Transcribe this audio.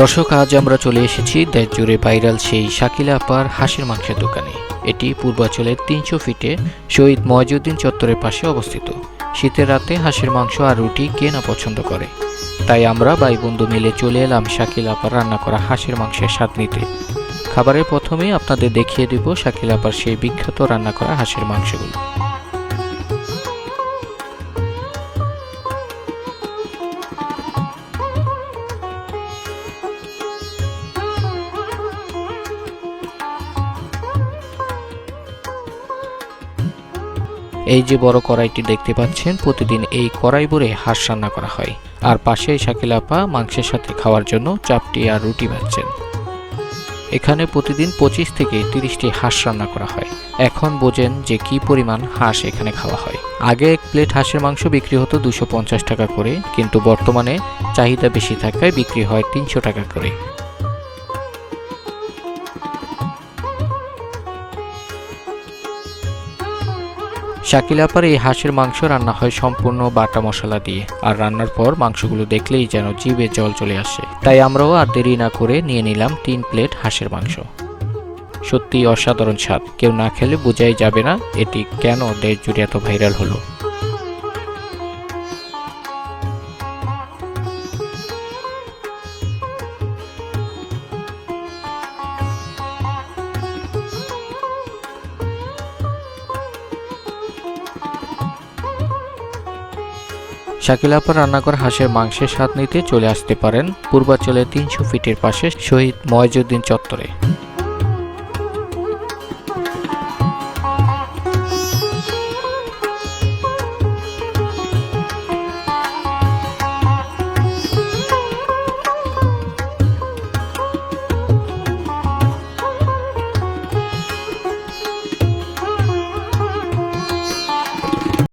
দর্শক, আজ আমরা চলে এসেছি দেশ জুড়ে ভাইরাল সেই শাকিলা আপার হাঁসের মাংসের দোকানে। এটি পূর্বাঞ্চলের তিনশো ফিটে শহীদ ময়জুদ্দিন চত্বরের পাশে অবস্থিত। শীতের রাতে হাঁসের মাংস আর রুটি কে না পছন্দ করে? তাই আমরা ভাই বন্ধু মিলে চলে এলাম শাকিল আপার রান্না করা হাঁসের মাংসের স্বাদ নিতে। খাবারের প্রথমেই আপনাদের দেখিয়ে দিব শাকিল আপার সেই বিখ্যাত রান্না করা হাঁসের মাংসগুলো। এই যে বড় কড়াইটি দেখতে পাচ্ছেন, প্রতিদিন এই কড়াই ভরে হাঁস রান্না করা হয়। আর পাশেই শাকিল আপা মাংসের সাথে খাওয়ার জন্য চাপটি আর রুটি ভাজছেন। এখানে প্রতিদিন পঁচিশ থেকে তিরিশটি হাঁস রান্না করা হয়। এখন বোঝেন যে কি পরিমাণ হাঁস এখানে খাওয়া হয়। আগে এক প্লেট হাঁসের মাংস বিক্রি হতো দুশো টাকা করে, কিন্তু বর্তমানে চাহিদা বেশি থাকায় বিক্রি হয় তিনশো টাকা করে। শাকিল আপার এই হাঁসের মাংস রান্না হয় সম্পূর্ণ বাটা মশলা দিয়ে। আর রান্নার পর মাংসগুলো দেখলেই যেন জিভে জল চলে আসে। তাই আমরাও আর দেরি না করে নিয়ে নিলাম তিন প্লেট হাঁসের মাংস। সত্যি অসাধারণ স্বাদ। কেউ না খেলে বোঝাই যাবে না এটি কেন দেশ জুড়ে এত ভাইরাল হলো। শাকিল আপার রান্নাঘর হাঁসের মাংসের স্বাদ নিতে চলে আসতে পারেন। পূর্বাঞ্চলের তিনশো ফিটের পাশে শহীদ ময়জুদ্দিন চত্বরে।